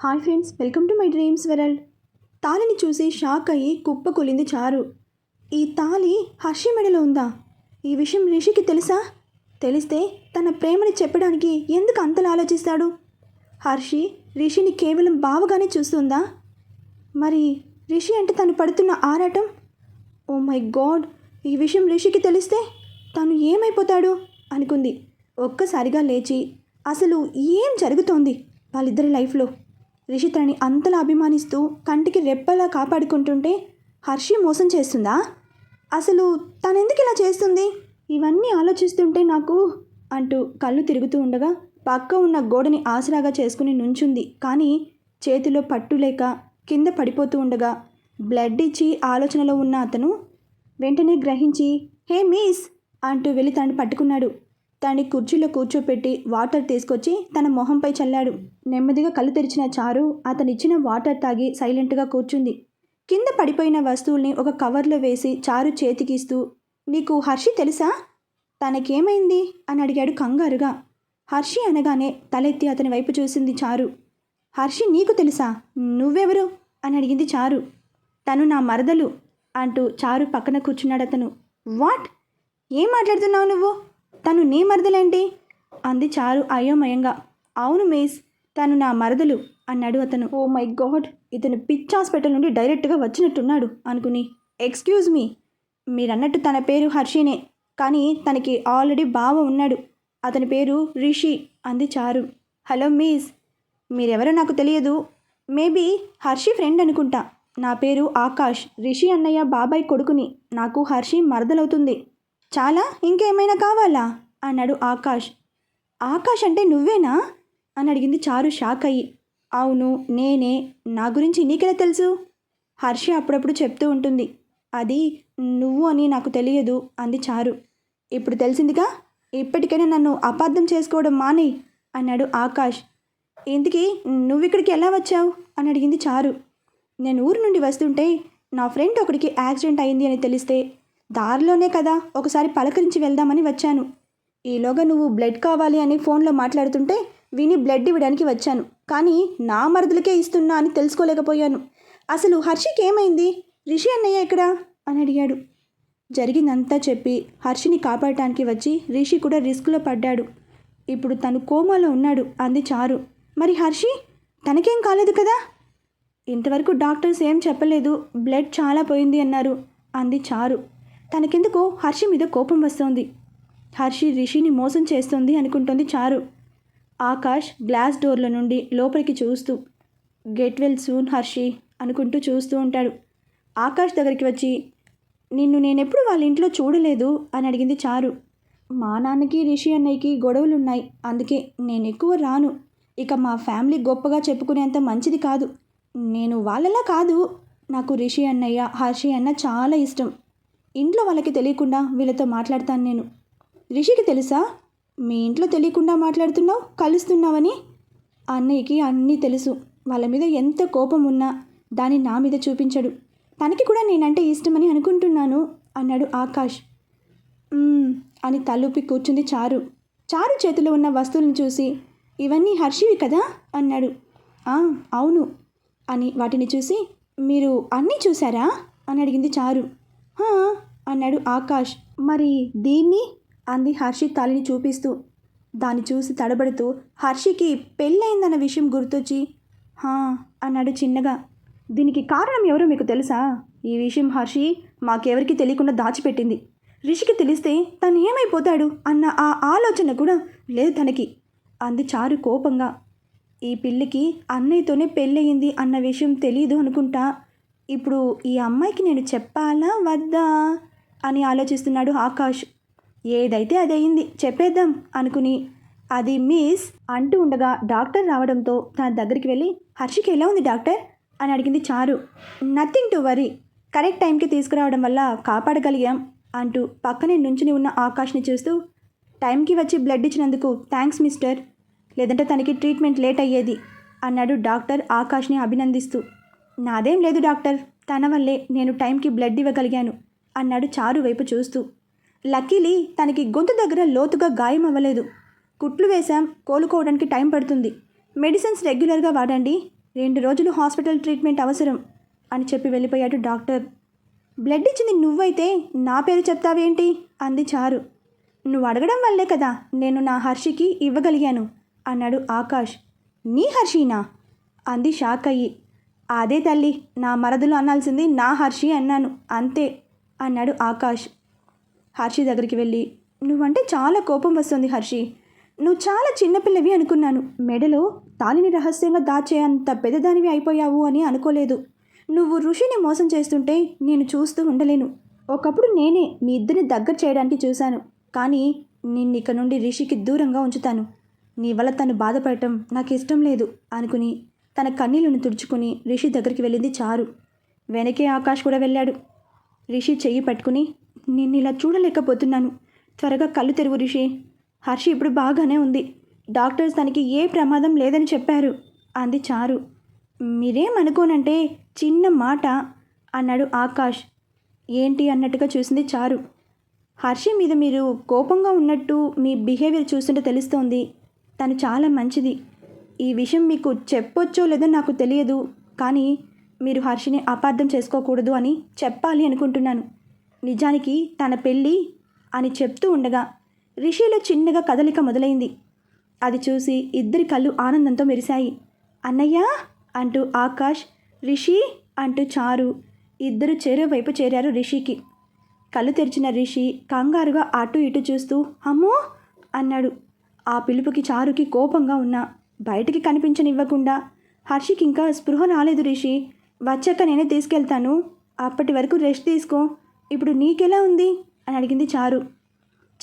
Hi friends welcome to my dreams world. తాళిని చూసి shock అయ్యి కుప్పకొలింది చారు. ఈ తాళి హర్షి మెడలో ఉందా? ఈ విషయం రిషికి తెలుసా? తెలిస్తే తన ప్రేమని చెప్పడానికి ఎందుకు అంతలా ఆలోచిస్తాడు? హర్షి రిషిని కేవలం బావగానే చూస్తుందా? మరి రిషి అంటే తను పడుతున్న ఆరాటం? ఓ మై గాడ్ ఈ విషయం రిషికి తెలిస్తే తను ఏమైపోతాడు? అనుకుంది. ఒక్కసారిగా లేచి అసలు ఏం జరుగుతోంది వాళ్ళిద్దరి లైఫ్లో? రిషి తనని అంతలా అభిమానిస్తూ కంటికి రెప్పలా కాపాడుకుంటుంటే హర్షి మోసం చేస్తుందా? అసలు తనెందుకు ఇలా చేస్తుంది? ఇవన్నీ ఆలోచిస్తుంటే నాకు అంటూ కళ్ళు తిరుగుతూ ఉండగా పక్క ఉన్న గోడని ఆసరాగా చేసుకుని నుంచుంది. కానీ చేతిలో పట్టు లేక కింద పడిపోతూ ఉండగా బ్లడ్ ఇచ్చి ఆలోచనలో ఉన్న అతను వెంటనే గ్రహించి హే మిస్! అంటూ వెళ్ళి తనని పట్టుకున్నాడు. తనని కుర్చీలో కూర్చోపెట్టి వాటర్ తీసుకొచ్చి తన మొహంపై చల్లాడు. నెమ్మదిగా కళ్ళు తెరిచిన చారు అతనిచ్చిన వాటర్ తాగి సైలెంట్గా కూర్చుంది. కింద పడిపోయిన వస్తువుల్ని ఒక కవర్లో వేసి చారు చేతికిస్తూ నీకు హర్షి తెలుసా? తనకేమైంది? అని అడిగాడు కంగారుగా. హర్షి అనగానే తలెత్తి అతని వైపు చూసింది చారు. హర్షి నీకు తెలుసా? నువ్వెవరు? అని అడిగింది చారు. తను నా మరదలు అంటూ చారు పక్కన కూర్చున్నాడు అతను వాట్? ఏం మాట్లాడుతున్నావు నువ్వు? తను నీ మరదలేంటి? అంది చారు అయోమయంగా. అవును మిస్ తను నా మరదలు అన్నాడు అతను. ఓ మై గాడ్ ఇతను పిచ్ హాస్పిటల్ నుండి డైరెక్ట్గా వచ్చినట్టున్నాడు అనుకుని. ఎక్స్క్యూజ్ మీ మీరన్నట్టు తన పేరు హర్షినే కానీ తనకి ఆల్రెడీ బావ ఉన్నాడు. అతని పేరు రిషి అంది చారు. హలో మిస్ మీరెవరో నాకు తెలియదు. మేబీ హర్షి ఫ్రెండ్ అనుకుంటా. నా పేరు ఆకాష్ రిషి అన్నయ్య బాబాయ్ కొడుకుని. నాకు హర్షి మరదలవుతుంది. చాలా? ఇంకేమైనా కావాలా? అన్నాడు ఆకాష్. ఆకాష్ అంటే నువ్వేనా? అని అడిగింది చారు షాక్ అయ్యి. అవును నేనే. నా గురించి నీకెలా తెలుసు? హర్షి అప్పుడప్పుడు చెప్తూ ఉంటుంది. అది నువ్వు అని నాకు తెలియదు అంది చారు. ఇప్పుడు తెలిసిందిగా? ఇప్పటికైనా నన్ను అపార్థం చేసుకోవడం మానేయ్ అన్నాడు ఆకాష్. ఇంతకీ నువ్వు ఇక్కడికి ఎలా వచ్చావు? అని అడిగింది చారు. నేను ఊరు నుండి వస్తుంటే నా ఫ్రెండ్ ఒకడికి యాక్సిడెంట్ అయింది అని తెలిస్తే దారిలోనే కదా ఒకసారి పలకరించి వెళ్దామని వచ్చాను. ఈలోగా నువ్వు బ్లడ్ కావాలి అని ఫోన్లో మాట్లాడుతుంటే విని బ్లడ్ ఇవ్వడానికి వచ్చాను. కానీ నా మరదులకే ఇస్తున్నా అని తెలుసుకోలేకపోయాను. అసలు హర్షికి ఏమైంది? రిషి అన్నయ్య ఎక్కడ? అని అడిగాడు. జరిగిందంతా చెప్పి హర్షిని కాపాడటానికి వచ్చి రిషి కూడా రిస్క్లో పడ్డాడు. ఇప్పుడు తను కోమాలో ఉన్నాడు. అంది చారు. మరి హర్షి తనకేం కాలేదు కదా? ఇంతవరకు డాక్టర్స్ ఏం చెప్పలేదు. బ్లడ్ చాలా పోయింది అన్నారు. అంది చారు. తనకెందుకో హర్షి మీద కోపం వస్తోంది. హర్షి రిషిని మోసం చేస్తోంది అనుకుంటోంది చారు. ఆకాష్ గ్లాస్ డోర్ల నుండి లోపలికి చూస్తూ గెట్ వెల్ సూన్ హర్షి అనుకుంటూ చూస్తూ ఉంటాడు. ఆకాష్ దగ్గరికి వచ్చి నిన్ను నేనెప్పుడు వాళ్ళ ఇంట్లో చూడలేదు అని అడిగింది చారు. మా నాన్నకి రిషి అన్నయ్యకి గొడవలున్నాయి. అందుకే నేను ఎక్కువ రాను. ఇక మా ఫ్యామిలీ గొప్పగా చెప్పుకునేంత మంచిది కాదు. నేను వాళ్ళలా కాదు. నాకు రిషి అన్నయ్య హర్షి అన్న చాలా ఇష్టం. ఇంట్లో వాళ్ళకి తెలియకుండా వీళ్ళతో మాట్లాడతాను నేను. రిషికి తెలుసా? మీ ఇంట్లో తెలియకుండా మాట్లాడుతున్నావు కలుస్తున్నావని? అన్నయ్యకి అన్నీ తెలుసు. వాళ్ళ మీద ఎంత కోపం ఉన్నా దాన్ని నా మీద చూపించడు. తనకి కూడా నేనంటే ఇష్టమని అనుకుంటున్నాను అన్నాడు ఆకాష్. అని తలూపి కూర్చుంది చారు. చారు చేతిలో ఉన్న వస్తువులను చూసి ఇవన్నీ హర్షివి కదా? అన్నాడు. "ఆ, అవును. అని వాటిని చూసి మీరు అన్నీ చూసారా? అని అడిగింది చారు. అన్నాడు ఆకాష్. మరి దీన్ని? అంది హర్షి తలని చూపిస్తూ. దాన్ని చూసి తడబడుతూ హర్షికి పెళ్ళయిందన్న విషయం గుర్తొచ్చి హా అన్నాడు చిన్నగా. దీనికి కారణం ఎవరో మీకు తెలుసా? ఈ విషయం హర్షి మాకెవరికి తెలియకుండా దాచిపెట్టింది. రిషికి తెలిస్తే తను ఏమైపోతాడు అన్న ఆ ఆలోచన కూడా లేదు తనకి అంది చారు కోపంగా. ఈ పిల్లికి అన్నయ్యతోనే పెళ్ళయింది అన్న విషయం తెలియదు అనుకుంటా ఇప్పుడు ఈ అమ్మాయికి నేను చెప్పాలా? వద్దా? అని ఆలోచిస్తున్నాడు ఆకాష్. ఏదైతే అదయింది చెప్పేద్దాం అనుకుని అది మిస్ అంటూ ఉండగా డాక్టర్ రావడంతో తన దగ్గరికి వెళ్ళి హర్షికి ఎలా ఉంది డాక్టర్? అని అడిగింది చారు. Nothing to worry. కరెక్ట్ టైంకి తీసుకురావడం వల్ల కాపాడగలిగాం అంటూ పక్కనే నుంచుని ఉన్న ఆకాష్ని చూస్తూ టైంకి వచ్చి బ్లడ్ ఇచ్చినందుకు థ్యాంక్స్ మిస్టర్. లేదంటే తనకి ట్రీట్మెంట్ లేట్ అయ్యేది అన్నాడు డాక్టర్ ఆకాష్ని అభినందిస్తూ. నాదేం లేదు డాక్టర్. తన వల్లే నేను టైంకి బ్లడ్ ఇవ్వగలిగాను అన్నాడు చారు వైపు చూస్తూ. లక్కీలీ తనకి గొంతు దగ్గర లోతుగా గాయం అవ్వలేదు. కుట్లు వేశాం కోలుకోవడానికి టైం పడుతుంది. మెడిసిన్స్ రెగ్యులర్గా వాడండి. రెండు రోజులు హాస్పిటల్ ట్రీట్మెంట్ అవసరం అని చెప్పి వెళ్ళిపోయాడు డాక్టర్. బ్లడ్ ఇచ్చింది నువ్వైతే నా పేరు చెప్తావేంటి? అంది చారు. నువ్వు అడగడం వల్లే కదా నేను నా హర్షికి ఇవ్వగలిగాను అన్నాడు ఆకాష్. నీ హర్షీనా? అంది షాక్ అయ్యి. అదే తల్లి నా మరదలు అనాల్సింది నా హర్షి అన్నాను. అంతే అన్నాడు ఆకాష్. హర్షి దగ్గరికి వెళ్ళి నువ్వంటే చాలా కోపం వస్తుంది హర్షి. నువ్వు చాలా చిన్నపిల్లవి అనుకున్నాను. మెడలో తాలిని రహస్యంగా దాచే అంత పెద్దదానివి అయిపోయావు అని అనుకోలేదు. నువ్వు ఋషిని మోసం చేస్తుంటే నేను చూస్తూ ఉండలేను. ఒకప్పుడు నేనే మీ ఇద్దరిని దగ్గర చేయడానికి చూశాను. కానీ నిన్ను ఇక నుండి రిషికి దూరంగా ఉంచుతాను. నీ వల్ల తను బాధపడటం నాకు ఇష్టం లేదు అనుకుని తన కన్నీళ్ళను తుడుచుకుని రిషి దగ్గరికి వెళ్ళింది చారు. వెనకే ఆకాష్ కూడా వెళ్ళాడు. రిషి చెయ్యి పట్టుకుని నిన్ను ఇలా చూడలేకపోతున్నాను. త్వరగా కళ్ళు తెరువు రిషి. హర్షి ఇప్పుడు బాగానే ఉంది. డాక్టర్స్ తనకి ఏ ప్రమాదం లేదని చెప్పారు అంది చారు. మీరేమనుకోనంటే చిన్న మాట అన్నాడు ఆకాష్. ఏంటి అన్నట్టుగా చూసింది చారు. హర్షి మీద మీరు కోపంగా ఉన్నట్టు మీ బిహేవియర్ చూస్తుంటే తెలుస్తోంది. తను చాలా మంచిది. ఈ విషయం మీకు చెప్పొచ్చో లేదో నాకు తెలియదు. కానీ మీరు హర్షిని అపార్థం చేసుకోకూడదు అని చెప్పాలి అనుకుంటున్నాను. నిజానికి తన పెళ్ళి అని చెప్తూ ఉండగా రిషిలో చిన్నగా కదలిక మొదలైంది. అది చూసి ఇద్దరి కళ్ళు ఆనందంతో మెరిశాయి. అన్నయ్య అంటూ ఆకాష్ రిషి అంటూ చారు ఇద్దరు చెరువు వైపు చేరారు రిషికి. కళ్ళు తెరిచిన రిషి కంగారుగా అటు ఇటు చూస్తూ అమ్మో! అన్నాడు. ఆ పిలుపుకి చారుకి కోపంగా ఉన్నా బయటికి కనిపించనివ్వకుండా హర్షికి ఇంకా స్పృహ రాలేదు రిషి. వచ్చాక నేనే తీసుకెళ్తాను. అప్పటి వరకు రెస్ట్ తీసుకో. ఇప్పుడు నీకెలా ఉంది? అని అడిగింది చారు.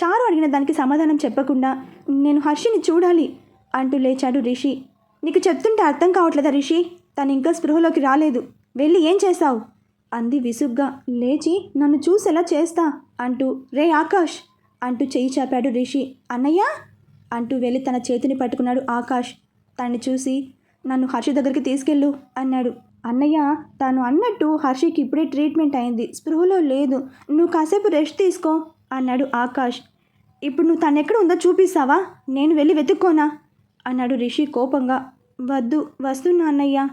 చారు అడిగిన దానికి సమాధానం చెప్పకుండా నేను హర్షిని చూడాలి అంటూ లేచాడు రిషి. నీకు చెప్తుంటే అర్థం కావట్లేదా రిషి? తను ఇంకా స్పృహలోకి రాలేదు. వెళ్ళి ఏం చేశావు? అంది విసుగ్గా. లేచి నన్ను చూసేలా చేస్తా అంటూ రే ఆకాష్ అంటూ చేయి చాపాడు రిషి. అన్నయ్య? అంటూ వెళ్ళి తన చేతిని పట్టుకున్నాడు ఆకాష్. తన్ని చూసి నన్ను హర్షి దగ్గరికి తీసుకెళ్ళు అన్నాడు. అన్నయ్య తాను అన్నట్టు హర్షికి ఇప్పుడే ట్రీట్మెంట్ అయింది. స్పృహలో లేదు. నువ్వు కాసేపు రెస్ట్ తీసుకో అన్నాడు ఆకాష్. ఇప్పుడు నువ్వు తను ఎక్కడ ఉందో చూపిస్తావా? నేను వెళ్ళి వెతుక్కోనా? అన్నాడు రిషి కోపంగా. వద్దు వస్తున్నా అన్నయ్య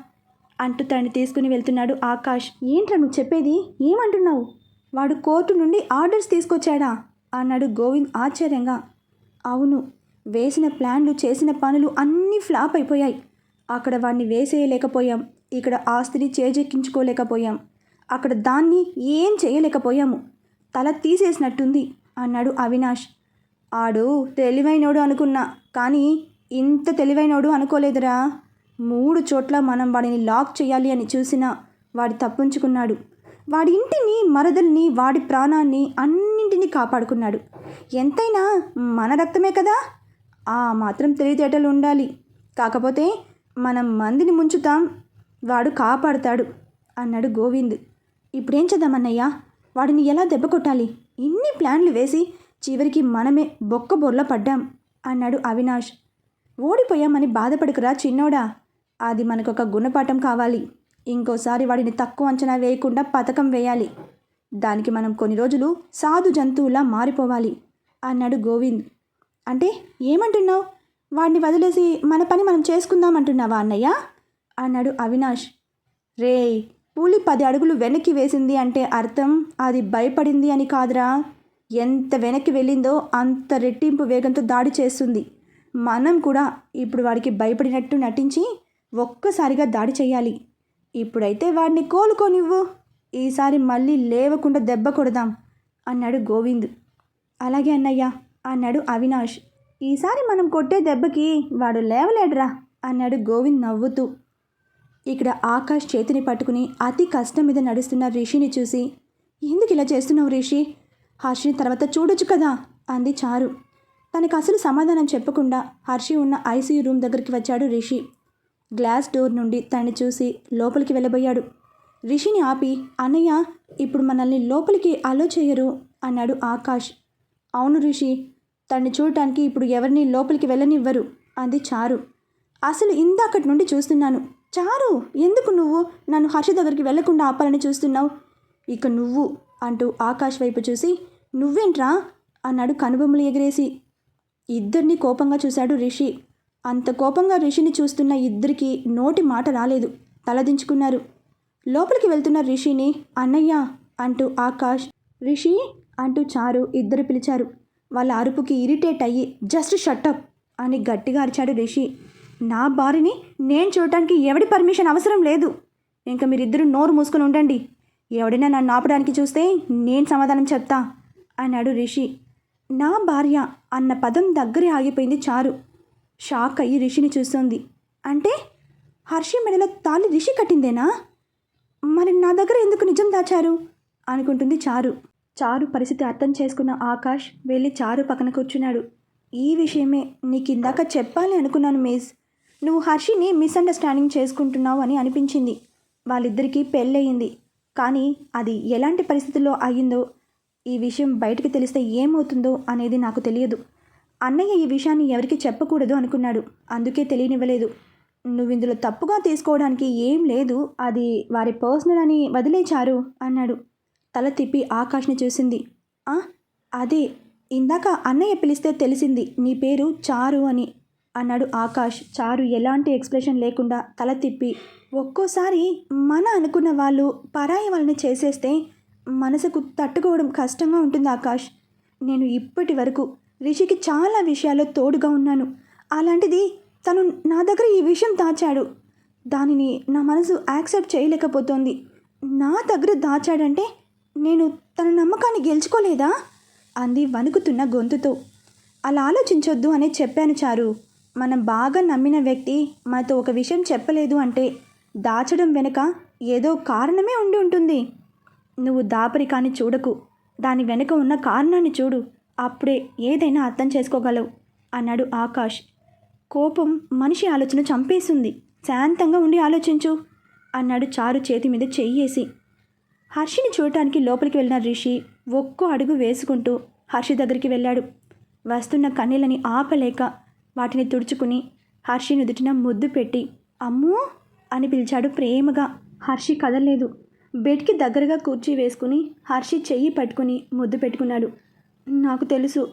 అంటూ తను తీసుకుని వెళ్తున్నాడు ఆకాష్. ఏంట్రా నువ్వు చెప్పేది? ఏమంటున్నావు? వాడు కోర్టు నుండి ఆర్డర్స్ తీసుకొచ్చాడా? అన్నాడు గోవింద్ ఆశ్చర్యంగా. అవును వేసిన ప్లాన్లు చేసిన పనులు అన్నీ ఫ్లాప్ అయిపోయాయి. అక్కడ వాడిని వేసేయలేకపోయాం. ఇక్కడ ఆస్తిని చేజెక్కించుకోలేకపోయాం. అక్కడ దాన్ని ఏం చేయలేకపోయాము. తల తీసేసినట్టుంది అన్నాడు అవినాష్. ఆడు తెలివైనోడు అనుకున్నా కానీ ఇంత తెలివైనోడు అనుకోలేదురా. మూడు చోట్ల మనం వాడిని లాక్ చేయాలి అని చూసినా వాడి తప్పించుకున్నాడు. వాడి ఇంటిని మరదల్ని వాడి ప్రాణాన్ని అన్నింటినీ కాపాడుకున్నాడు. ఎంతైనా మన రక్తమే కదా? ఆ మాత్రం తెలివితేటలు ఉండాలి కాకపోతే మనం మందిని ముంచుతాం వాడు కాపాడుతాడు అన్నాడు గోవింద్. ఇప్పుడేం చేద్దామన్నయ్యా వాడిని ఎలా దెబ్బ కొట్టాలి? ఇన్ని ప్లాన్లు వేసి చివరికి మనమే బొక్క బొర్ల పడ్డాం అన్నాడు అవినాష్. ఓడిపోయామని బాధపడుకురా చిన్నోడా? అది మనకొక గుణపాఠం కావాలి. ఇంకోసారి వాడిని తక్కువ అంచనా వేయకుండా పథకం వేయాలి. దానికి మనం కొన్ని రోజులు సాధు జంతువులా మారిపోవాలి అన్నాడు గోవింద్. అంటే ఏమంటున్నావు? వాడిని వదిలేసి మన పని మనం చేసుకుందామంటున్నావా అన్నయ్య? అన్నాడు అవినాష్. రే పులి పది అడుగులు వెనక్కి వేసింది అంటే అర్థం? అది భయపడింది అని కాదురా. ఎంత వెనక్కి వెళ్ళిందో అంత రెట్టింపు వేగంతో దాడి చేస్తుంది. మనం కూడా ఇప్పుడు వాడికి భయపడినట్టు నటించి ఒక్కసారిగా దాడి చేయాలి. ఇప్పుడైతే వాడిని కోలుకోనివ్వు ఈసారి మళ్ళీ లేవకుండా దెబ్బ కొడదాం అన్నాడు గోవింద్. అలాగే అన్నయ్య. అన్నాడు అవినాష్. ఈసారి మనం కొట్టే దెబ్బకి వాడు లేవలేడురా అన్నాడు గోవింద్ నవ్వుతూ. ఇక్కడ ఆకాష్ చేతిని పట్టుకుని అతి కష్టం మీద నడుస్తున్న రిషిని చూసి ఎందుకు ఇలా చేస్తున్నావు రిషి? హర్షిని తర్వాత చూడొచ్చు కదా అంది చారు. తనకు అసలు సమాధానం చెప్పకుండా హర్షి ఉన్న ఐసీయూ రూమ్ దగ్గరికి వచ్చాడు రిషి. గ్లాస్ డోర్ నుండి తనని చూసి లోపలికి వెళ్ళబోయాడు. రిషిని ఆపి అన్నయ్య ఇప్పుడు మనల్ని లోపలికి అలో చేయరు అన్నాడు ఆకాష్. అవును రిషి తన్ని చూడటానికి ఇప్పుడు ఎవరిని లోపలికి వెళ్ళనివ్వరు. అంది చారు. అసలు ఇందాకటి నుండి చూస్తున్నాను. చారు ఎందుకు నువ్వు నన్ను హర్ష దగ్గరికి వెళ్ళకుండా ఆపాలని చూస్తున్నావు? ఇక నువ్వు అంటూ ఆకాష్ వైపు చూసి నువ్వేంట్రా? అన్నాడు కనుబొమ్మలు ఎగిరేసి. ఇద్దరిని కోపంగా చూశాడు రిషి. అంత కోపంగా రిషిని చూస్తున్న ఇద్దరికి నోటి మాట రాలేదు. తలదించుకున్నారు. లోపలికి వెళ్తున్న రిషిని అన్నయ్య అంటూ ఆకాష్ రిషి అంటూ చారు ఇద్దరు పిలిచారు. వాళ్ళ అరుపుకి ఇరిటేట్ అయ్యి జస్ట్ షట్టప్ అని గట్టిగా అరిచాడు రిషి. నా భార్యని నేను చూడటానికి ఎవడి పర్మిషన్ అవసరం లేదు. ఇంకా మీరిద్దరూ నోరు మూసుకొని ఉండండి. ఎవడైనా నన్ను ఆపడానికి చూస్తే నేను సమాధానం చెప్తా అన్నాడు రిషి. నా భార్య అన్న పదం దగ్గరే ఆగిపోయింది చారు. షాక్ అయ్యి రిషిని చూస్తోంది. అంటే హర్షి మెడలో తాళి రిషి కట్టిందేనా? మరి నా దగ్గర ఎందుకు నిజం దాచారు? అనుకుంటుంది చారు. చారు పరిస్థితి అర్థం చేసుకున్న ఆకాష్ వెళ్ళి చారు పక్కన కూర్చున్నాడు. ఈ విషయమే నీకు ఇందాక చెప్పాలి అనుకున్నాను మిస్. నువ్వు హర్షిని మిస్అండర్స్టాండింగ్ చేసుకుంటున్నావు అని అనిపించింది. వాళ్ళిద్దరికీ పెళ్ళయింది. కానీ అది ఎలాంటి పరిస్థితుల్లో అయ్యిందో ఈ విషయం బయటకు తెలిస్తే ఏమవుతుందో అనేది నాకు తెలియదు. అన్నయ్య ఈ విషయాన్ని ఎవరికి చెప్పకూడదు అనుకున్నాడు. అందుకే తెలియనివ్వలేదు. నువ్వు ఇందులో తప్పుగా తీసుకోవడానికి ఏం లేదు. అది వారి పర్సనల్ అని వదిలేచారు అన్నాడు. తల తిప్పి ఆకాష్ని చూసింది. "ఆ, అదే ఇందాక అన్నయ్య పిలిస్తే తెలిసింది నీ పేరు చారు అని అన్నాడు ఆకాష్. చారు ఎలాంటి ఎక్స్ప్రెషన్ లేకుండా తల తిప్పి ఒక్కోసారి మన అనుకున్న వాళ్ళు పరాయి వాళ్ళని చేసేస్తే మనసుకు తట్టుకోవడం కష్టంగా ఉంటుంది ఆకాష్. నేను ఇప్పటి వరకు రిషికి చాలా విషయాల్లో తోడుగా ఉన్నాను. అలాంటిది తను నా దగ్గర ఈ విషయం దాచాడు. దానిని నా మనసు యాక్సెప్ట్ చేయలేకపోతోంది. నా దగ్గర దాచాడంటే నేను తన నమ్మకాన్ని గెలుచుకోలేదా? అంది వణుకుతున్న గొంతుతో. అలా ఆలోచించొద్దు అని చెప్పాను చారు. మనం బాగా నమ్మిన వ్యక్తి మనతో ఒక విషయం చెప్పలేదు అంటే దాచడం వెనుక ఏదో కారణమే ఉండి ఉంటుంది. నువ్వు దాపరికాన్ని చూడకు. దాని వెనుక ఉన్న కారణాన్ని చూడు. అప్పుడే ఏదైనా అర్థం చేసుకోగలవు అన్నాడు ఆకాష్. కోపం మనిషి ఆలోచన చంపేస్తుంది శాంతంగా ఉండి ఆలోచించు అన్నాడు చారు చేతి మీద చెయ్యేసి. హర్షిని చూడటానికి లోపలికి వెళ్ళిన రిషి ఒక్కో అడుగు వేసుకుంటూ హర్షి దగ్గరికి వెళ్ళాడు. వస్తున్న కన్నీళ్ళని ఆపలేక వాటిని తుడుచుకుని హర్షి నుదుటిన ముద్దు పెట్టి అమ్మూ అని పిలిచాడు ప్రేమగా. హర్షి కదలలేదు. బెడ్కి దగ్గరగా కూర్చి వేసుకుని హర్షి చెయ్యి పట్టుకుని ముద్దు పెట్టుకున్నాడు. నాకు తెలుసు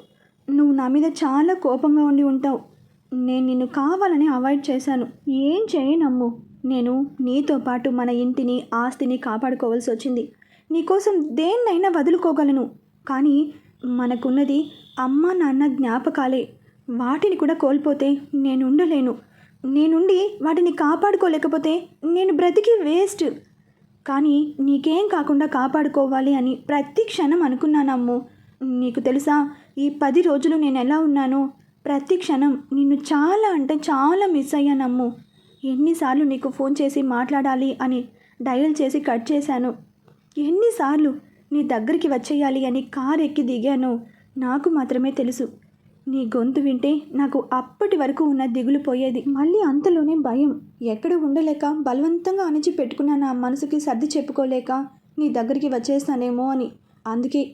నువ్వు నా మీద చాలా కోపంగా ఉండి ఉంటావు. నేను నిన్ను కావాలని అవాయిడ్ చేశాను. ఏం చేయనమ్ము? నేను నీతో పాటు మన ఇంటిని ఆస్తిని కాపాడుకోవాల్సి వచ్చింది. నీకోసం దేన్నైనా వదులుకోగలను. కానీ మనకున్నది అమ్మ నాన్న జ్ఞాపకాలే. వాటిని కూడా కోల్పోతే నేను ఉండలేను నేనుండి వాటిని కాపాడుకోలేకపోతే నేను బ్రతికి వేస్ట్. కానీ నీకేం కాకుండా కాపాడుకోవాలి అని ప్రతి క్షణం అనుకున్నానమ్ము. నీకు తెలుసా ఈ పది రోజులు నేను ఎలా ఉన్నానో? ప్రతి క్షణం నిన్ను చాలా అంటే చాలా మిస్ అయ్యానమ్ము. ఎన్నిసార్లు నీకు ఫోన్ చేసి మాట్లాడాలి అని డయల్ చేసి కట్ చేశాను. ఎన్నిసార్లు నీ దగ్గరికి వచ్చేయాలి అని కార్ ఎక్కి దిగాను నాకు మాత్రమే తెలుసు. నీ గొంతు వింటే నాకు అప్పటి వరకు ఉన్న దిగులు పోయేది. మళ్ళీ అంతలోనే భయం. ఎక్కడ ఉండలేక బలవంతంగా అణిచి పెట్టుకున్న నా మనసుకి సర్ది చెప్పుకోలేక నీ దగ్గరికి వచ్చేస్తానేమో అని. అందుకే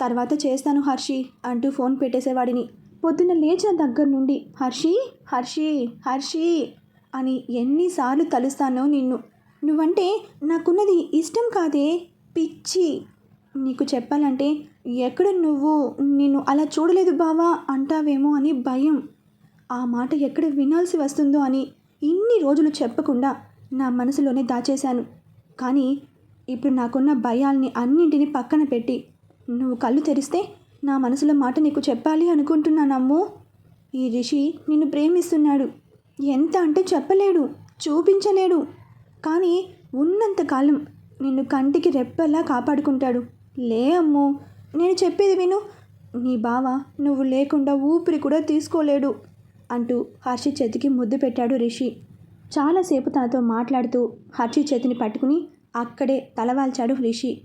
తర్వాత చేస్తాను హర్షి అంటూ ఫోన్ పెట్టేసేవాడిని. పొద్దున్న లేచిన దగ్గర నుండి హర్షి హర్షి హర్షి అని ఎన్నిసార్లు తలుస్తానో నిన్ను. నువ్వంటే నాకున్నది ఇష్టం కాదే పిచ్చి. నీకు చెప్పాలంటే ఎక్కడ నువ్వు నిన్ను అలా చూడలేదు బావా అంటావేమో అని భయం. ఆ మాట ఎక్కడ వినాల్సి వస్తుందో అని ఇన్ని రోజులు చెప్పకుండా నా మనసులోనే దాచేశాను. కానీ ఇప్పుడు నాకున్న భయాల్ని అన్నింటినీ పక్కన పెట్టి నువ్వు కళ్ళు తెరిస్తే నా మనసులో మాట నీకు చెప్పాలి అనుకుంటున్నానమ్మో. ఈ రిషి నిన్ను ప్రేమిస్తున్నాడు. ఎంత అంటే చెప్పలేడు చూపించలేడు. కానీ ఉన్నంతకాలం నిన్ను కంటికి రెప్పలా కాపాడుకుంటాడు. లే అమ్మో నేను చెప్పేది విను. నీ బావ నువ్వు లేకుండా ఊపిరి కూడా తీసుకోలేడు అంటూ హర్షి చేతికి ముద్దు పెట్టాడు రిషి. చాలాసేపు తనతో మాట్లాడుతూ హర్షి చేతిని పట్టుకుని అక్కడే తలవాల్చాడు రిషి.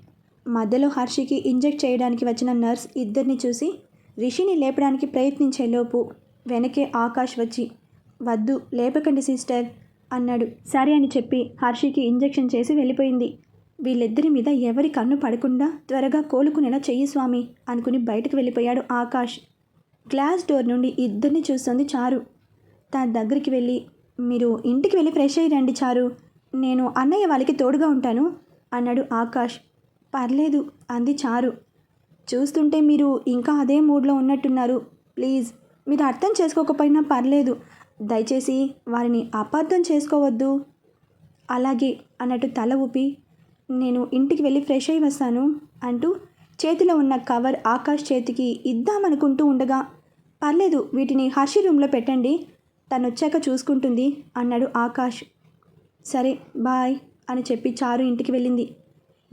మధ్యలో హర్షికి ఇంజెక్ట్ చేయడానికి వచ్చిన నర్స్ ఇద్దరిని చూసి రిషిని లేపడానికి ప్రయత్నించేలోపు వెనకే ఆకాష్ వచ్చి వద్దు లేపకండి సిస్టర్ అన్నాడు. సరే అని చెప్పి హర్షికి ఇంజెక్షన్ చేసి వెళ్ళిపోయింది. వీళ్ళిద్దరి మీద ఎవరి కన్ను పడకుండా త్వరగా కోలుకునేలా చెయ్యి స్వామి అనుకుని బయటకు వెళ్ళిపోయాడు ఆకాష్. గ్లాస్ డోర్ నుండి ఇద్దరిని చూస్తుంది చారు. తన దగ్గరికి వెళ్ళి మీరు ఇంటికి వెళ్ళి ఫ్రెష్ అయ్యి రండి చారు. నేను అన్నయ్య వాళ్ళకి తోడుగా ఉంటాను అన్నాడు ఆకాష్. పర్లేదు అంది చారు. చూస్తుంటే మీరు ఇంకా అదే మూడ్లో ఉన్నట్టున్నారు. ప్లీజ్ మీరు అర్థం చేసుకోకపోయినా పర్లేదు దయచేసి వారిని అపార్థం చేసుకోవద్దు. అలాగే అన్నట్టు తల ఊపి నేను ఇంటికి వెళ్ళి ఫ్రెష్ అయి వస్తాను అంటూ చేతిలో ఉన్న కవర్ ఆకాష్ చేతికి ఇద్దామనుకుంటూ ఉండగా పర్లేదు వీటిని హర్షి రూమ్లో పెట్టండి. తను వచ్చాక చూసుకుంటుంది అన్నాడు ఆకాష్. సరే బాయ్ అని చెప్పి చారు ఇంటికి వెళ్ళింది.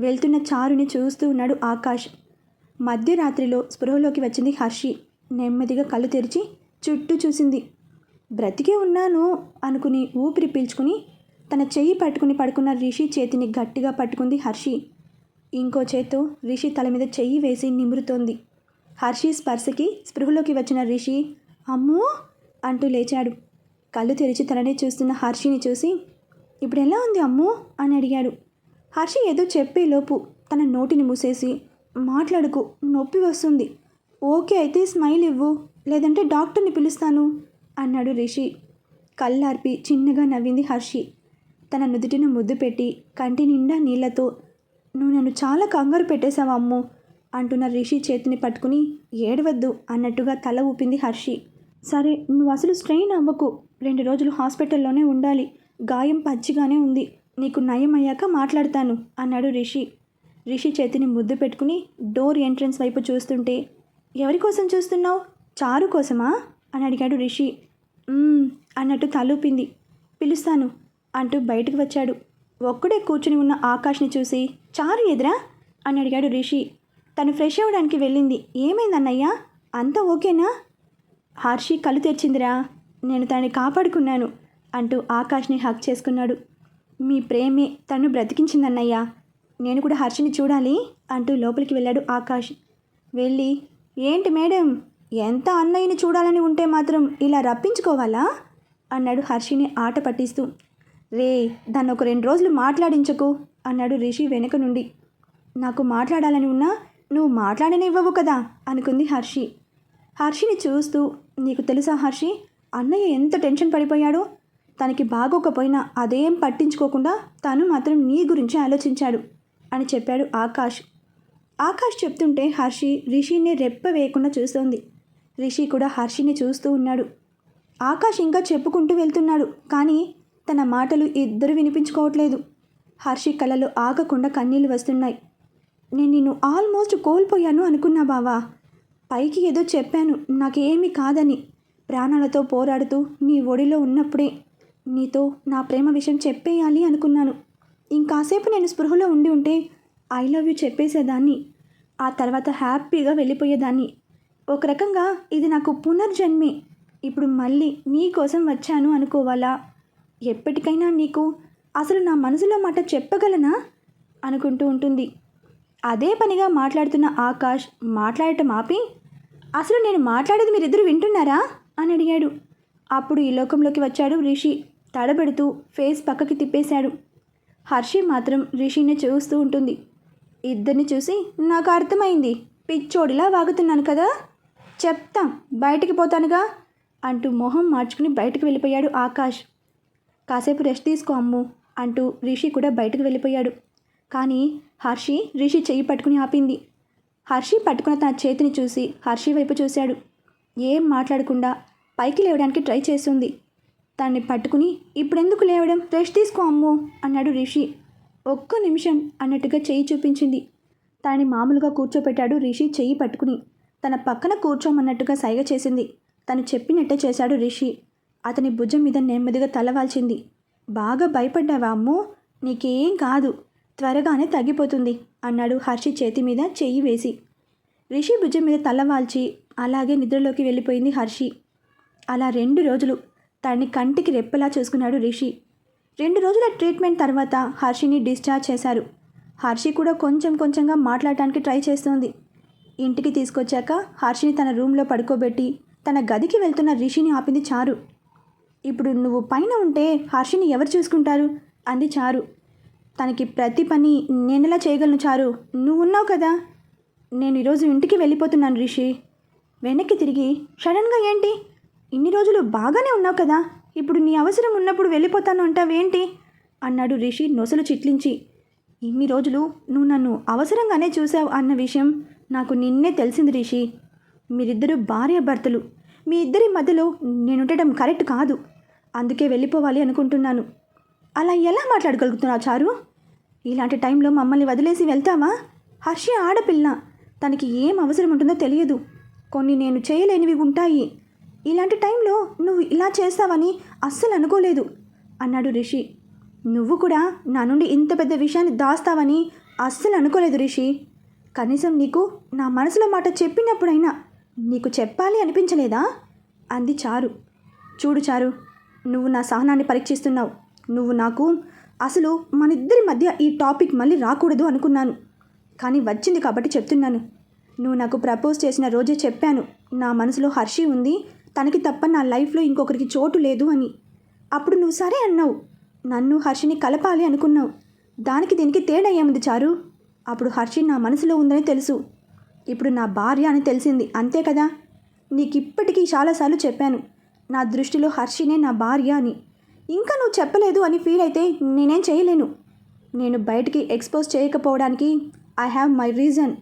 వెళ్తున్న చారుని చూస్తూ ఉన్నాడు ఆకాష్. మధ్యరాత్రిలో స్పృహలోకి వచ్చింది హర్షి. నెమ్మదిగా కళ్ళు తెరిచి చుట్టూ చూసింది. బ్రతికే ఉన్నాను అనుకుని ఊపిరి పీల్చుకుని తన చెయ్యి పట్టుకుని పడుకున్న రిషి చేతిని గట్టిగా పట్టుకుంది హర్షి. ఇంకో చేత్తో రిషి తల మీద చెయ్యి వేసి నిమురుతోంది. హర్షి స్పర్శకి స్పృహలోకి వచ్చిన రిషి అమ్మో! అంటూ లేచాడు. కళ్ళు తెరిచి తననే చూస్తున్న హర్షిని చూసి ఇప్పుడు ఎలా ఉంది అమ్మో? అని అడిగాడు. హర్షి ఏదో చెప్పేలోపు తన నోటిని మూసేసి మాట్లాడుకు నొప్పి వస్తుంది. ఓకే అయితే స్మైల్ ఇవ్వు లేదంటే డాక్టర్ని పిలుస్తాను. అన్నాడు రిషి. కళ్ళార్పి చిన్నగా నవ్వింది హర్షి. తన నుదుటిన ముద్దు పెట్టి కంటి నిండా నీళ్ళతో నువ్వు నన్ను చాలా కంగారు పెట్టేశావమ్ము అంటున్న రిషి చేతిని పట్టుకుని ఏడవద్దు అన్నట్టుగా తల ఊపింది హర్షి. సరే నువ్వు అసలు స్ట్రెయిన్ అవ్వకు. రెండు రోజులు హాస్పిటల్లోనే ఉండాలి. గాయం పచ్చిగానే ఉంది. నీకు నయం అయ్యాక మాట్లాడతాను అన్నాడు రిషి. రిషి చేతిని ముద్దు పెట్టుకుని డోర్ ఎంట్రన్స్ వైపు చూస్తుంటే ఎవరి కోసం చూస్తున్నావు? చారు కోసమా? అని అడిగాడు రిషి. అన్నట్టు తలూపింది. పిలుస్తాను అంటూ బయటకు వచ్చాడు. ఒక్కడే కూర్చుని ఉన్న ఆకాష్ని చూసి చారు ఎదురా? అని అడిగాడు రిషి. తను ఫ్రెష్ అవ్వడానికి వెళ్ళింది. ఏమైందన్నయ్యా అంతా ఓకేనా? హర్షి కళ్ళు తెరిచిందిరా. నేను తనని కాపాడుకున్నాను అంటూ ఆకాష్ని హక్ చేసుకున్నాడు. మీ ప్రేమే తను బ్రతికించిందన్నయ్యా నేను కూడా హర్షిని చూడాలి అంటూ లోపలికి వెళ్ళాడు ఆకాష్. వెళ్ళి ఏంటి మేడం? ఎంత అన్నయ్యని చూడాలని ఉంటే మాత్రం ఇలా రప్పించుకోవాలా? అన్నాడు హర్షిని ఆట పట్టిస్తూ. రే దాన్ని ఒక రెండు రోజులు మాట్లాడించకు అన్నాడు రిషి వెనుక నుండి. నాకు మాట్లాడాలని ఉన్నా నువ్వు మాట్లాడనివ్వవు కదా అనుకుంది హర్షి. హర్షిని చూస్తూ నీకు తెలుసా హర్షి అన్నయ్య ఎంత టెన్షన్ పడిపోయాడో? తనకి బాగోకపోయినా అదేం పట్టించుకోకుండా తను మాత్రం నీ గురించి ఆలోచించాడు అని చెప్పాడు ఆకాష్. ఆకాష్ చెప్తుంటే హర్షి రిషిని రెప్ప వేయకుండా చూస్తోంది. రిషి కూడా హర్షిని చూస్తూ ఉన్నాడు. ఆకాష్ ఇంకా చెప్పుకుంటూ వెళ్తున్నాడు కానీ తన మాటలు ఇద్దరు వినిపించుకోవట్లేదు. హర్షి కలలో ఆగకుండా కన్నీళ్ళు వస్తున్నాయి. నేను నిన్ను ఆల్మోస్ట్ కోల్పోయాను అనుకున్నా బావా. పైకి ఏదో చెప్పాను నాకేమీ కాదని. ప్రాణాలతో పోరాడుతూ నీ ఒడిలో ఉన్నప్పుడే నీతో నా ప్రేమ విషయం చెప్పేయాలి అనుకున్నాను. ఇంకాసేపు నేను స్పృహలో ఉండి ఉంటే ఐ లవ్ యూ చెప్పేసేదాన్ని. ఆ తర్వాత హ్యాపీగా వెళ్ళిపోయేదాన్ని. ఒక రకంగా ఇది నాకు పునర్జన్మే. ఇప్పుడు మళ్ళీ నీ కోసం వచ్చాను అనుకోవాలా? ఎప్పటికైనా నీకు అసలు నా మనసులో మాట చెప్పగలనా? అనుకుంటూ ఉంటుంది. అదే పనిగా మాట్లాడుతున్న ఆకాష్ మాట్లాడటం ఆపి అసలు నేను మాట్లాడేది మీరిద్దరు వింటున్నారా? అని అడిగాడు. అప్పుడు ఈ లోకంలోకి వచ్చాడు రిషి. తడబెడుతూ ఫేస్ పక్కకి తిప్పేశాడు. హర్షి మాత్రం రిషిని చూస్తూ ఉంటుంది. ఇద్దరిని చూసి నాకు అర్థమైంది. పిచ్చోడిలా వాగుతున్నాను కదా? చెప్తాం బయటికి పోతానుగా అంటూ మొహం మార్చుకుని బయటకు వెళ్ళిపోయాడు ఆకాష్. కాసేపు రెస్ట్ తీసుకో అమ్ము అంటూ రిషి కూడా బయటకు వెళ్ళిపోయాడు. కానీ హర్షి రిషి చెయ్యి పట్టుకుని ఆపింది. హర్షి పట్టుకున్న తన చేతిని చూసి హర్షి వైపు చూశాడు. ఏం మాట్లాడకుండా పైకి లేవడానికి ట్రై చేస్తుంది. తన్ని పట్టుకుని ఇప్పుడెందుకు లేవడం? రెస్ట్ తీసుకో అమ్ము అన్నాడు రిషి. ఒక్క నిమిషం అన్నట్టుగా చెయ్యి చూపించింది. తనని మామూలుగా కూర్చోపెట్టాడు రిషి చెయ్యి పట్టుకుని. తన పక్కన కూర్చోమన్నట్టుగా సైగ చేసింది. తను చెప్పినట్టే చేశాడు రిషి. అతని భుజం మీద నెమ్మదిగా తలవాల్చింది బాగా భయపడ్డావా అమ్మో? నీకేం కాదు. త్వరగానే తగ్గిపోతుంది అన్నాడు హర్షి చేతి మీద చెయ్యి వేసి. రిషి భుజం మీద తలవాల్చి అలాగే నిద్రలోకి వెళ్ళిపోయింది హర్షి. అలా రెండు రోజులు తనని కంటికి రెప్పలా చూసుకున్నాడు రిషి. రెండు రోజుల ట్రీట్మెంట్ తర్వాత హర్షిని డిశ్చార్జ్ చేశారు. హర్షి కూడా కొంచెం కొంచెంగా మాట్లాడటానికి ట్రై చేస్తోంది. ఇంటికి తీసుకొచ్చాక హర్షిని తన రూమ్లో పడుకోబెట్టి తన గదికి వెళ్తున్న రిషిని ఆపింది చారు. ఇప్పుడు నువ్వు పైన ఉంటే హర్షిని ఎవరు చూసుకుంటారు? అంది చారు. తనకి ప్రతి పని నేనెలా చేయగలను చారు? నువ్వు ఉన్నావు కదా? నేను ఈరోజు ఇంటికి వెళ్ళిపోతున్నాను రిషి. వెనక్కి తిరిగి సడన్గా ఏంటి? ఇన్ని రోజులు బాగానే ఉన్నావు కదా? ఇప్పుడు నీ అవసరం ఉన్నప్పుడు వెళ్ళిపోతాను అంటావేంటి? అన్నాడు రిషి నొసలు చిట్లించి. ఇన్ని రోజులు నువ్వు నన్ను అవసరంగానే చూసావు అన్న విషయం నాకు నిన్నే తెలిసింది రిషి. మీరిద్దరూ భార్య భర్తలు. మీ ఇద్దరి మధ్యలో నేనుండటం కరెక్ట్ కాదు. అందుకే వెళ్ళిపోవాలి అనుకుంటున్నాను. అలా ఎలా మాట్లాడగలుగుతున్నావు చారు? ఇలాంటి టైంలో మమ్మల్ని వదిలేసి వెళ్తావా? హర్షి ఆడపిల్ల. తనకి ఏం అవసరం ఉంటుందో తెలియదు. కొన్ని నేను చేయలేనివి ఉంటాయి. ఇలాంటి టైంలో నువ్వు ఇలా చేస్తావని అస్సలు అనుకోలేదు అన్నాడు రిషి. నువ్వు కూడా నా నుండి ఇంత పెద్ద విషయాన్ని దాస్తావని అస్సలు అనుకోలేదు రిషి. కనీసం నీకు నా మనసులో మాట చెప్పినప్పుడైనా నీకు చెప్పాలి అనిపించలేదా? అంది చారు. చూడు చారు నువ్వు నా సహనాన్ని పరీక్షిస్తున్నావు. నువ్వు నాకు అసలు మన ఇద్దరి మధ్య ఈ టాపిక్ మళ్ళీ రాకూడదు అనుకున్నాను. కానీ వచ్చింది కాబట్టి చెప్తున్నాను. నువ్వు నాకు ప్రపోజ్ చేసిన రోజే చెప్పాను. నా మనసులో హర్షి ఉంది. తనకి తప్ప నా లైఫ్లో ఇంకొకరికి చోటు లేదు అని. అప్పుడు నువ్వు సరే అన్నావు. నన్ను హర్షిని కలపాలి అనుకున్నావు. దానికి దీనికి తేడా ఏముంది చారు? అప్పుడు హర్షి నా మనసులో ఉందని తెలుసు. ఇప్పుడు నా భార్య అని తెలిసింది. అంతే కదా? నీకు ఇప్పటికీ చాలాసార్లు చెప్పాను. నా దృష్టిలో హర్షినే నా భార్య అని. ఇంకా నువ్వు చెప్పలేదు అని ఫీల్ అయితే నేనేం చేయలేను. నేను బయటికి expose చేయకపోవడానికి I have my reason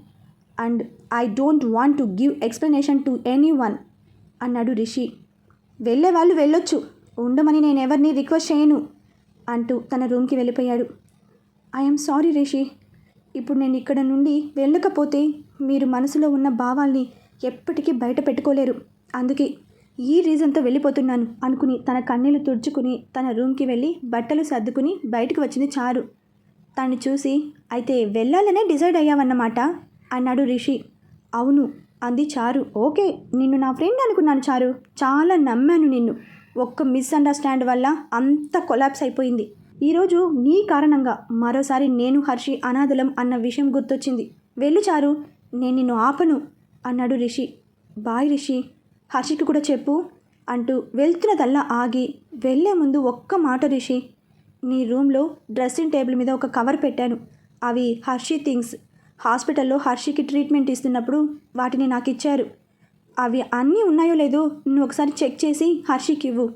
and I don't want to give explanation to anyone అన్నాడు రిషి. వెళ్ళే వాళ్ళు వెళ్ళొచ్చు. ఉండమని నేను ఎవరిని రిక్వెస్ట్ చేయను అంటూ తన రూమ్కి వెళ్ళిపోయాడు. I'm sorry Rishi. ఇప్పుడు నేను ఇక్కడ నుండి వెళ్ళకపోతే మీరు మనసులో ఉన్న భావాల్ని ఎప్పటికీ బయట పెట్టుకోలేరు. అందుకే ఈ రీజన్తో వెళ్ళిపోతున్నాను అనుకుని తన కన్నీలు తుడుచుకుని తన రూమ్కి వెళ్ళి బట్టలు సర్దుకుని బయటకు వచ్చింది చారు. తను చూసి అయితే వెళ్ళాలనే డిసైడ్ అయ్యావన్నమాట? అన్నాడు రిషి. అవును అంది చారు. ఓకే నిన్ను నా ఫ్రెండ్ అనుకున్నాను చారు. చాలా నమ్మాను నిన్ను. ఒక్క మిస్అండర్స్టాండ్ వల్ల అంత కొలాప్స్ అయిపోయింది. ఈరోజు నీ కారణంగా మరోసారి నేను హర్షి అనాథలం అన్న విషయం గుర్తొచ్చింది. వెళ్ళు చారు నేను నిన్ను ఆపను అన్నాడు రిషి. బాయ్ రిషి హర్షికి కూడా చెప్పు అంటూ వెళ్తున్నదల్లా ఆగి వెళ్ళే ముందు ఒక్క మాట రిషి. నీ రూమ్లో డ్రెస్సింగ్ టేబుల్ మీద ఒక కవర్ పెట్టాను. అవి హర్షి థింగ్స్. హాస్పిటల్లో హర్షికి ట్రీట్మెంట్ ఇస్తున్నప్పుడు వాటిని నాకు ఇచ్చారు. అవి అన్నీ ఉన్నాయో లేదో నువ్వు ఒకసారి చెక్ చేసి హర్షికి ఇవ్వు.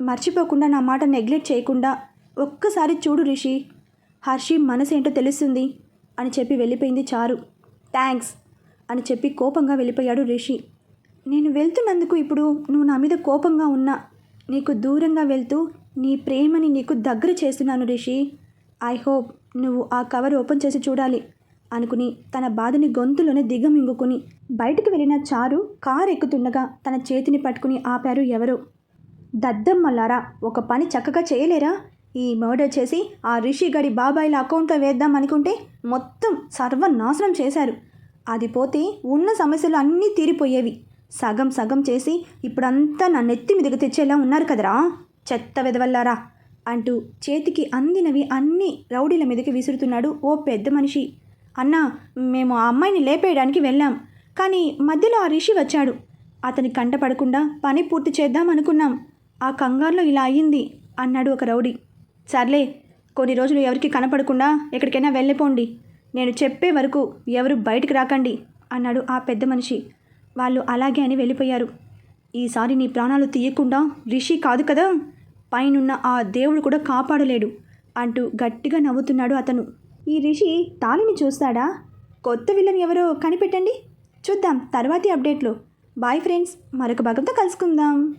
మర్చిపోకుండా నా మాట నెగ్లెక్ట్ చేయకుండా ఒక్కసారి చూడు రిషి. హర్షి మనసేంటో తెలుస్తుంది అని చెప్పి వెళ్ళిపోయింది చారు. థ్యాంక్స్ అని చెప్పి కోపంగా వెళ్ళిపోయాడు రిషి. నేను వెళ్తున్నందుకు ఇప్పుడు నువ్వు నా మీద కోపంగా ఉన్నా. నీకు దూరంగా వెళ్తూ నీ ప్రేమని నీకు దగ్గర చేస్తున్నాను రిషి. ఐ హోప్ నువ్వు ఆ కవర్ ఓపెన్ చేసి చూడాలి అనుకుని తన బాధని గొంతులోనే దిగమింగుకుని బయటకు వెళ్ళిన చారు కారు ఎక్కుతుండగా తన చేతిని పట్టుకుని ఆపారు ఎవరో? దద్దమ్మలారా ఒక పని చక్కగా చేయలేరా? ఈ మర్డర్ చేసి ఆ రిషి గడి బాబాయిల అకౌంట్లో వేద్దాం అనుకుంటే మొత్తం సర్వనాశనం చేశారు. అది పోతే ఉన్న సమస్యలు అన్నీ తీరిపోయేవి. సగం సగం చేసి ఇప్పుడంతా నా నెత్తి మీదకి తెచ్చేలా ఉన్నారు కదరా? చెత్త వెదవల్లారా? అంటూ చేతికి అందినవి అన్నీ రౌడీల మీదకి విసురుతున్నాడు ఓ పెద్ద మనిషి. అన్నా మేము ఆ అమ్మాయిని లేపేయడానికి వెళ్ళాం. కానీ మధ్యలో ఆ రిషి వచ్చాడు. అతని కంట పడకుండా పని పూర్తి చేద్దాం అనుకున్నాం. ఆ కంగారులో ఇలా అయ్యింది అన్నాడు ఒక రౌడీ. సర్లే కొన్ని రోజులు ఎవరికి కనపడకుండా ఎక్కడికైనా వెళ్ళిపోండి. నేను చెప్పే వరకు ఎవరు బయటికి రాకండి అన్నాడు ఆ పెద్ద మనిషి. వాళ్ళు అలాగే అని వెళ్ళిపోయారు. ఈసారి నీ ప్రాణాలు తీయకుండా రిషి కాదు కదా? పైనున్న ఆ దేవుడు కూడా కాపాడలేడు అంటూ గట్టిగా నవ్వుతున్నాడు అతను. ఈ రిషి తాళిని చూస్తాడా? కొత్త విలన్ ఎవరో కనిపెట్టండి. చూద్దాం తర్వాతి అప్డేట్లో. బాయ్ ఫ్రెండ్స్ మరొక భాగంతో కలుసుకుందాం.